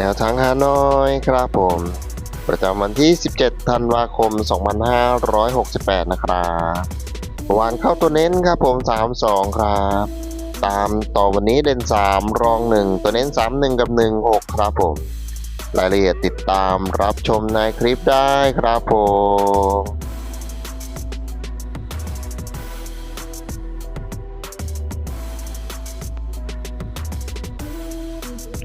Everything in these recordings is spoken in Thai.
แนวทางฮานอยครับผม ประจำวันที่ 17 ธันวาคม 2568 นะครับวานเข้าตัวเน้นครับผม 32 ครับ ตามต่อวันนี้เด่น 3 รอง 1 ตัวเน้น 31 กับ 16 ครับผม รายละเอียดติดตามรับชมในคลิปได้ครับผม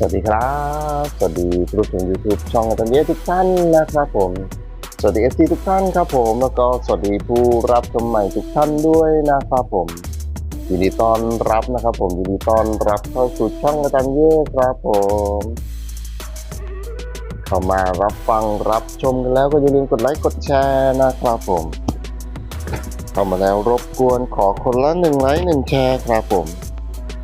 สวัสดีครับ สวัสดีผู้ชม YouTube ช่องอาจารย์เยทุกท่านนะครับผม สวัสดี FC ทุกท่านครับผม แล้วก็สวัสดีผู้รับชมใหม่ทุกท่านด้วยนะครับผม ยินดีต้อนรับนะครับผม ยินดีต้อนรับเข้าสู่ช่องอาจารย์เยครับผม เข้ามารับฟังรับชมกันแล้วก็อย่าลืมกดไลค์กดแชร์นะครับผม เข้ามาแล้วรบกวนขอคนละหนึ่งไลค์หนึ่งแชร์ครับผม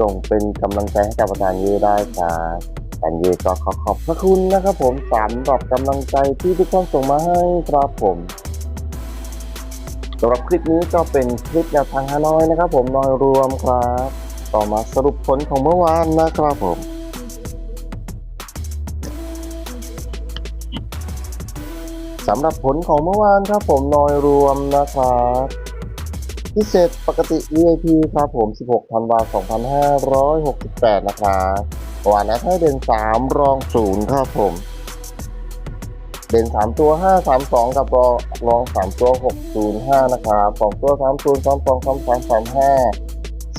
ส่งเป็นกำลังใจให้กับอาจารย์เย่ได้ครับอาจารย์เย่ก็ขอขอบพระคุณนะครับผมสำหรับกำลังใจที่ทุกท่านส่งมาให้ครับผมสำหรับคลิปนี้ก็เป็นคลิปแนวทางฮานอยนะครับ ผมนอยรวมครับ ต่อมาสรุปผลของเมื่อวานนะครับผมสำหรับผลของเมื่อวานครับผมนอยรวมนะครับ พิเศษปกติ VIP ครับผม 16ธันวาคม2568 นะครับวันนั้ให้เด่น3 รอง 0 ครับผม เด่น 3 ตัว 5 3 2 กับรองรอง 3 ตัว 6 0 5 นะครับ2ตัว 3 0 2 2 3 3 3 5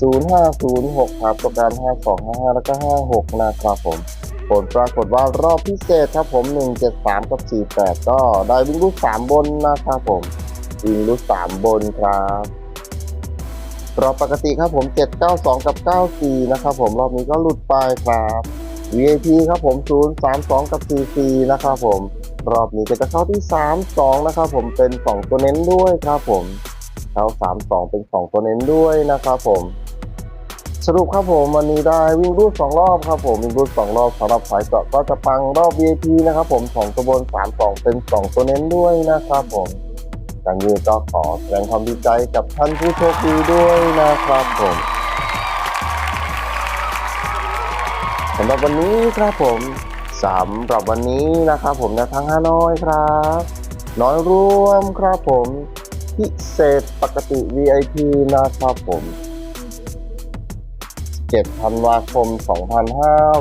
0 5 0 6 ครับตัวการ5 2 5 5 แล้วก็ 5 6 นะครับผม ผลปรากฏว่ารอบพิเศษครับผม 1 7 3 กับ 4 8 ก็ได้วิ่งลูก3บนนะครับผม วิ่งลูก3บนครับ รอบปกติครับผม 792 กับ 94 นะครับผมรอบนี้ก็หลุดไปครับ VIP ครับผม 032 กับ 44 นะครับผม รอบนี้ก็จะเข้าที่ 32 นะครับผมเป็น 2 ตัวเน้นด้วยครับผมเข้า32 เป็น 2 ตัวเน้นด้วยนะครับผมสรุปครับผมวันนี้ได้วิ่งรูด2รอบครับผมวิ่งรูด2รอบสำหรับสายเจาะก็จะปังรอบ VIP นะครับผม2ตัวบน32เป็น 2 ตัวเน้นด้วยนะครับผม การยืนก็ขอแสดงความดีใจกับท่านผู้โชคดีด้วยนะครับผมสำหรับวันนี้ครับผมสำหรับวันนี้นะครับผมนะทั้งห้าน้อยครับ น้อยรวมครับผม พิเศษปกติ VIP นะครับผม7ธันวาคม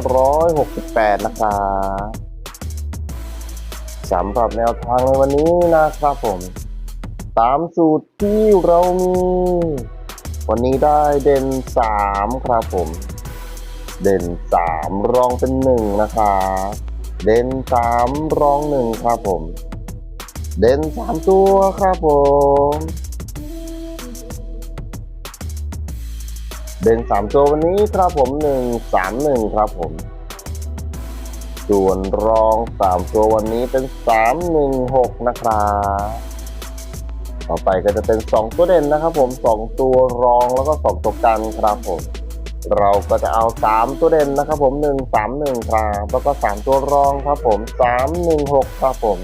2568 นะครับสำหรับแนวทางในวันนี้นะครับผม ตามสูตรที่เรามี วันนี้ได้เด่นสามครับผม เด่นสามรองเป็นหนึ่งนะครับเด่นสามรองหนึ่งครับผม เด่นสามตัวครับผม เด่นสามตัววันนี้ครับผมหนึ่งสามหนึ่งครับผมส่วนรองสามตัววันนี้เป็นสามหนึ่งหกนะครับ ต่อไปก็จะเป็น 2 ตัวเด่นนะครับผม 2 ตัวรองแล้วก็ 2 ตัวกันครับผม เราก็จะเอา 3 ตัวเด่นนะครับผม1 3 1ครับแล้วก็ 3 ตัวรองครับผม 3 1 6ครับผม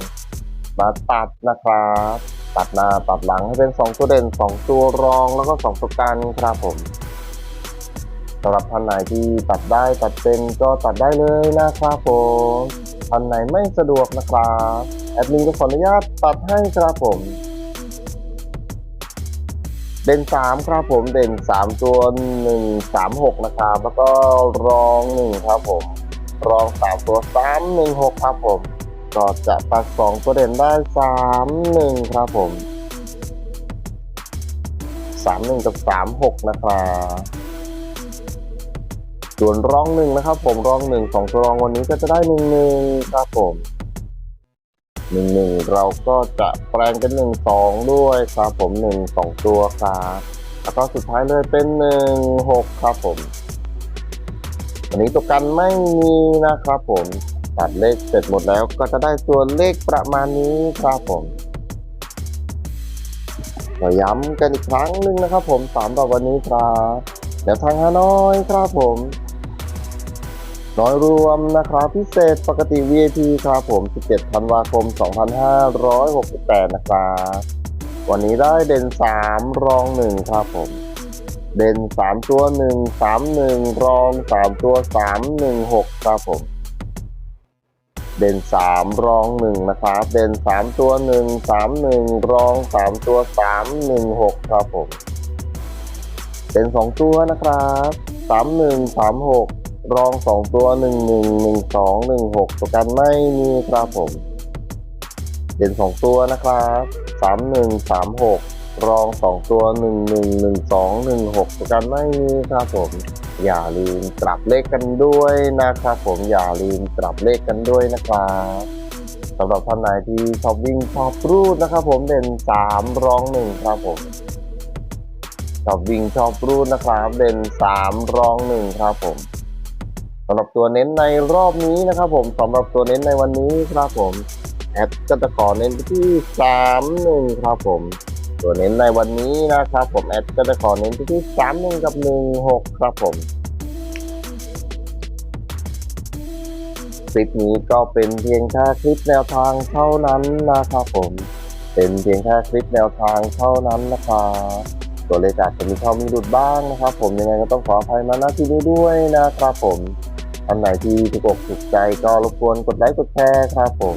มาตัดนะครับ ตัดหน้าตัดหลังให้เป็น 2 ตัวเด่น 2 ตัวรองแล้วก็ 2 ตัวกันครับผมสำหรับท่านไหนที่ตัดได้ตัดเป็นก็ตัดได้เลยนะครับผมท่านไหนไม่สะดวกนะครับ แอดมินก็ขออนุญาตตัดให้ครับผม เด่นสามครับผมเด่นสามตัวหนึ่งสามหกนะครับแล้วก็รองหนึ่งครับผม รองสามตัวสามหนึ่งหกครับผม ก็จะตัดสองตัวเด่นได้สามหนึ่งครับผมสามหนึ่งกับสามหกนะครับส่วนรองหนึ่งนะครับ ผมรองหนึ่งสองตัวรองวันนี้ก็จะได้หนึ่งหนึ่งครับผม หนึ่งหนึ่งเราก็จะแปลงเป็นหนึ่งสองด้วยครับผมหนึ่งสองตัวครับแล้วก็สุดท้ายเลยเป็นหนึ่งหกครับผมวันนี้ตัวกันไม่มีนะครับผมตัดเลขเสร็จหมดแล้วก็จะได้ตัวเลขประมาณนี้ครับผมก็ย้ำกันอีกครั้งหนึ่งนะครับผมสามต่อวันนี้ครับเดี๋ยวทางฮานอยครับผม น้อยรวมนะครับพิเศษปกติ VIP ครับผม 17 ธันวาคม 2568 นะครับวันนี้ได้เด่น 3 รอง 1 ครับผม เด่น 3 ตัว 1 3 1 รอง 3 ตัว 3 1 6 ครับผม เด่น 3 รอง 1 นะครับ เด่น 3 ตัว 1 3 1 รอง 3 ตัว 3 1 6 ครับผม เด่น 2 ตัวนะครับ 3 1 3 6 รอง2ตัว1 1 1 2 1 6ตัวกันไม่มีครับผม เด่น2ตัวนะครับ3 1 3 6รอง2ตัว1 1 1 2 1 6ตัวกันไม่มีครับผม อย่าลืมกลับเลขกันด้วยนะครับผมอย่าลืมกลับเลขกันด้วยนะครับสำหรับท่านไหนที่ชอบวิ่งชอบรูดนะครับผมเด่น3รอง1ครับผมชอบวิ่งชอบรูดนะครับเด่น3รอง1ครับผม สำหรับตัวเน้นในรอบนี้นะครับผมสำหรับตัวเน้นในวันนี้ครับผมแอดก็จะขอเน้นที่3 1ครับผม ตัวเน้นในวันนี้นะครับผมแอดก็จะขอเน้นที่3 1กับ1 6ครับผมคลิปนี้ก็เป็นเพียงแค่คลิปแนวทางเท่านั้นนะครับผม เป็นเพียงแค่คลิปแนวทางเท่านั้นนะครับตัวเลขอาจจะมีเข้ามีหลุดบ้างนะครับ ผมยังไงก็ต้องขออภัยมาณที่นี้ด้วยนะครับผม ท่านไหนที่ถูกอกถูกใจก็รบกวนกดไลค์กดแชร์ครับผม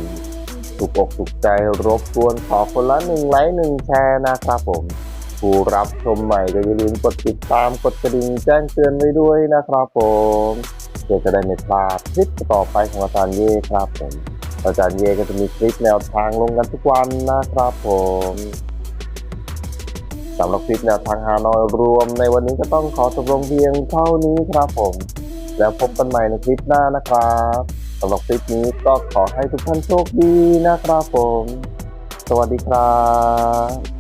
ถูกอกถูกใจรบกวนขอคนละหนึ่งไลค์หนึ่งแชร์นะครับผมผู้รับชมใหม่ก็อย่าลืมกดติดตามกดกระดิ่งแจ้งเตือนไว้ด้วยนะครับผมเพื่อจะได้ไม่พลาดคลิปต่อไปของอาจารย์เย่ครับผมอาจารย์เย่ก็จะมีคลิปแนวทางลงกันทุกวันนะครับผมสำหรับคลิปแนวทางฮานอยรวมในวันนี้ก็ต้องขอจบลงเพียงเท่านี้ครับผม แล้วพบกันใหม่ในคลิปหน้านะครับสำหรับคลิปนี้ก็ขอให้ทุกท่านโชคดีนะครับผม สวัสดีครับ